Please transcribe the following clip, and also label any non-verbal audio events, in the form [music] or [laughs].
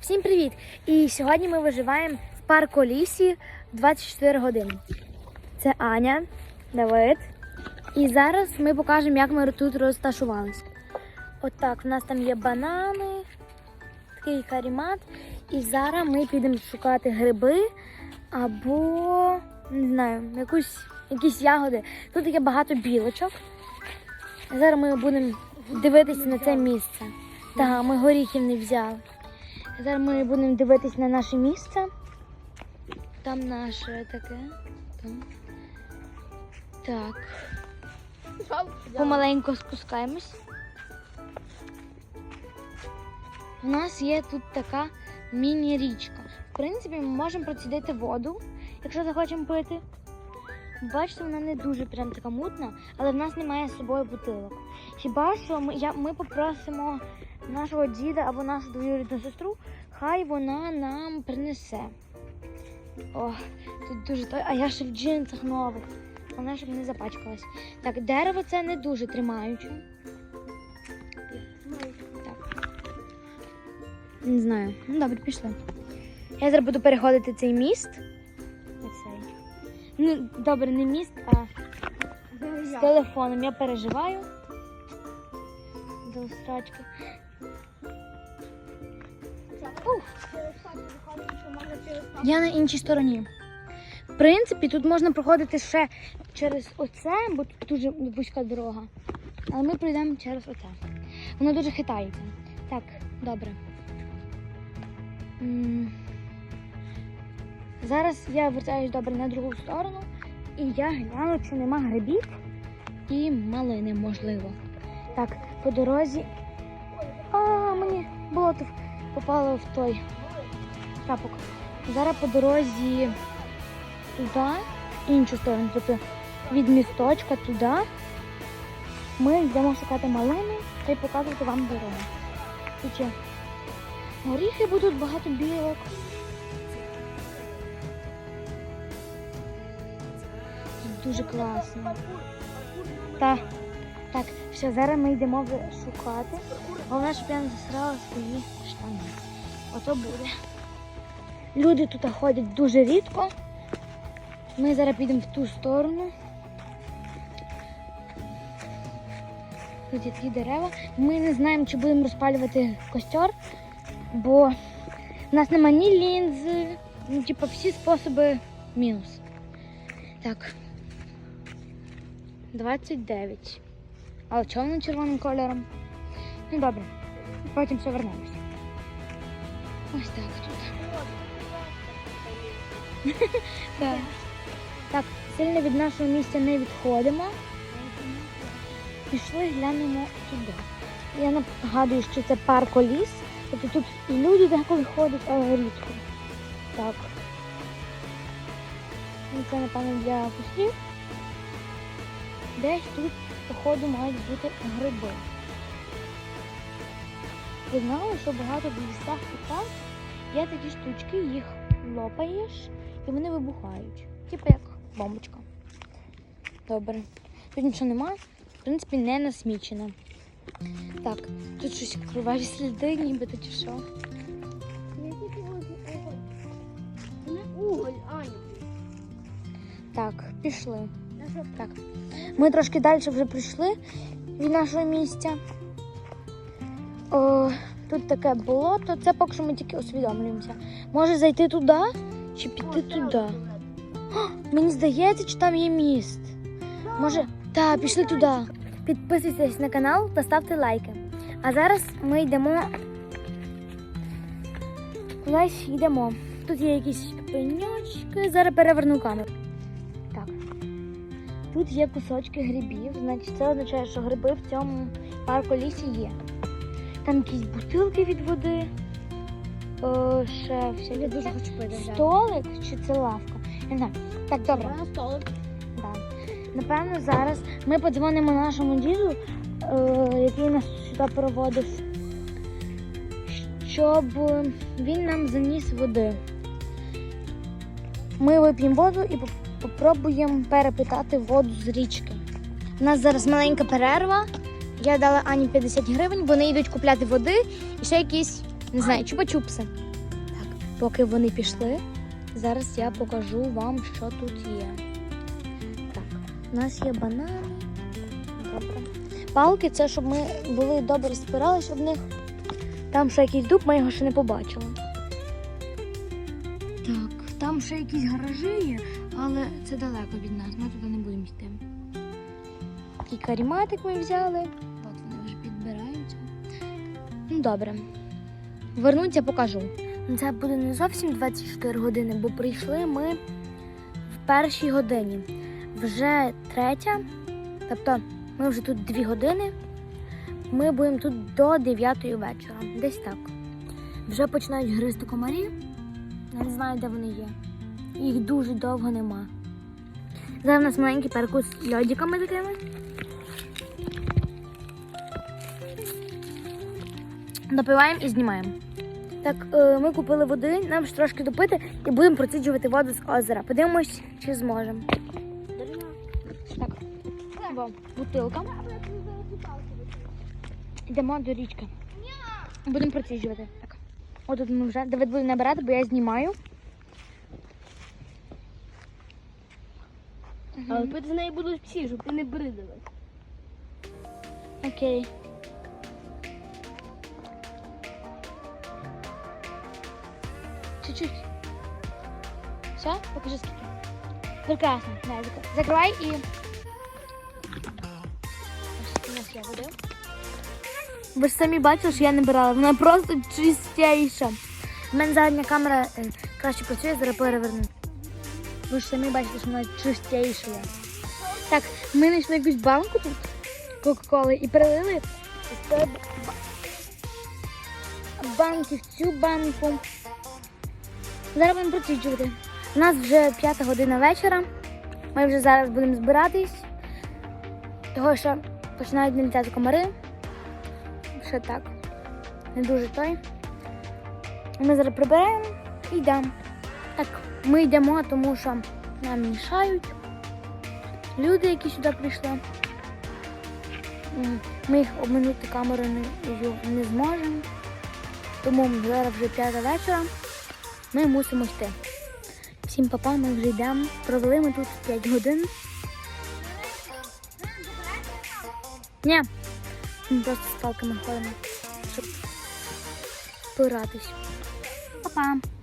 Всім привіт! І сьогодні ми виживаємо в парку лісі 24 години. Це Аня, Давид. І зараз ми покажемо, як ми тут розташувалися. Отак, в нас там є банани, такий карімат. І зараз ми підемо шукати гриби або не знаю, якусь, якісь ягоди. Тут є багато білочок. Зараз ми будемо дивитися на це місце. Так, ми горіхів не взяли. Зараз ми будемо дивитись на наше місце. Там наше таке. Там. Так. Помаленьку спускаємось. У нас є тут така міні-річка. В принципі, ми можемо процідити воду, якщо захочемо пити. Бачите, вона не дуже прям така мутна, але в нас немає з собою бутилок. Хіба що ми, я, ми попросимо нашого діда або нашу двоюрідну сестру, хай вона нам принесе. О, тут дуже а я ще в джинсах нових. Вона щоб не запачкалась. Так, дерево це не дуже тримаюче. Так. Не знаю. Ну добре, пішли. Я зараз буду переходити цей міст. Ну, добре, не міст, а з телефоном. Я переживаю. До страчки. Я на іншій стороні. В принципі, тут можна проходити ще через оце, бо тут дуже вузька дорога. Але ми пройдемо через оце. Воно дуже хитається. Так, добре. Зараз я вертаюсь добре на другу сторону, і я гляну, чи нема грибів і малини, можливо. Так, по дорозі. А, мені болото попало в той тапок. Зараз по дорозі туди, іншу сторону, тобто від місточка туди. Ми йдемо шукати малину та й показувати вам дорогу. Чи горіхи будуть багато білок. Дуже класно. Так, так, все, зараз ми йдемо шукати. Головне, щоб я не засрала свої штани. Ото буде. Люди тут ходять дуже рідко. Ми зараз підемо в ту сторону. Тут є такі дерева. Ми не знаємо, чи будемо розпалювати костер, бо в нас нема ні лінзи, ну, типу, всі способи мінус. Так. 29. Але воно червоним кольором? Ну добре. Потім все вернемося. Ось так тут. [laughs] Так. Так, сильно від нашого місця не відходимо. Пішли, глянемо туди. Я нагадую, що це парколіс. Тобто тут і люди деколи ходять, але рідко. Так. Ну, Це, напевно, для кустів. Десь тут, походу, мають бути гриби. Ви знали, що багато в лісах і так є такі штучки, їх лопаєш і вони вибухають. Типу як бомбочка. Добре. Тут нічого нема, в принципі, не насмічено. Так, тут щось кроваві сліди, нібито чи що. Уголь, Аня. Так, пішли. Так. Ми трошки далі вже прийшли від нашого місця. О, тут таке болото, це поки що ми тільки усвідомлюємося. Може зайти туди чи піти туди? О, мені здається, чи там є міст. Може, так, пішли туди. Підписуйтесь на канал та ставте лайки. А зараз ми йдемо. Кудись йдемо. Тут є якісь пеньочки. Зараз переверну камеру. Тут є кусочки грибів, значить це означає, що гриби в цьому парку лісі є. Там якісь бутилки від води. О, ще всякі. Я дуже хочу пити. Столик чи це лавка? Не знаю. Так, добре. На столик. Да. Напевно, зараз ми подзвонимо нашому діду, е, який нас сюди проводив, щоб він нам заніс води. Ми вип'ємо воду і попробуємо перепитати воду з річки. У нас зараз маленька перерва. Я дала Ані 50 гривень, вони йдуть купляти води і ще якісь Не знаю, чупа-чупси. Так, поки вони пішли, зараз я покажу вам, що тут є. Так, у нас є банани. Добре. Палки це щоб ми були добре спиралися в них. Там ще якийсь дуб, ми його ще не побачили. Так, там ще якісь гаражі є, але це далеко від нас, ми туди не будемо йти. І каріматик ми взяли. От вони вже підбираються. Ну, добре. Вернуться, покажу. Це буде не зовсім 24 години, бо прийшли ми в першій годині. Вже третя, тобто ми вже тут дві години. Ми будемо тут до 9 вечора. Десь так. Вже починають гризти комарі. Я не знаю, де вони є. Їх дуже довго нема. Зараз у нас маленький перекус з льодиками такими. Допиваємо і знімаємо. Так, е, ми купили води, нам ж трошки допити і будемо проціджувати воду з озера. Подивимось, чи зможемо. Так, бо, бутилка. Йдемо до річки. Будемо проціджувати. Так. Отут ми вже Давид буде набирати, бо я знімаю. Але пити з неї будуть всі, щоб ти не бридали. Окей. Чуть-чуть. Все? Покажи скільки. Прекрасно. Зак- закривай і. Ось у нас є вода. Ви ж самі бачили, що я не брала. Вона просто чистіша. У мене задня камера е, краще працює, зараз переверну. Ви ж самі бачите, що вона чистіша. Так, ми знайшли якусь банку тут. Кока-коли і перелили банки в цю банку. Зараз будемо проціджувати. У нас вже п'ята година вечора. Ми вже зараз будемо збиратись, того що починають налітати комари. Ще так. Не дуже той. Ми зараз прибираємо і йдемо. Ми йдемо, тому що нам мішають. Люди, які сюди прийшли. Ми їх обминути камерою не, не зможемо. Тому зараз вже п'ята вечора. Ми мусимо йти. Всім папа, ми вже йдемо. Провели ми тут 5 годин. Ні. Ми просто з палками ходимо, щоб спиратись. Па-па.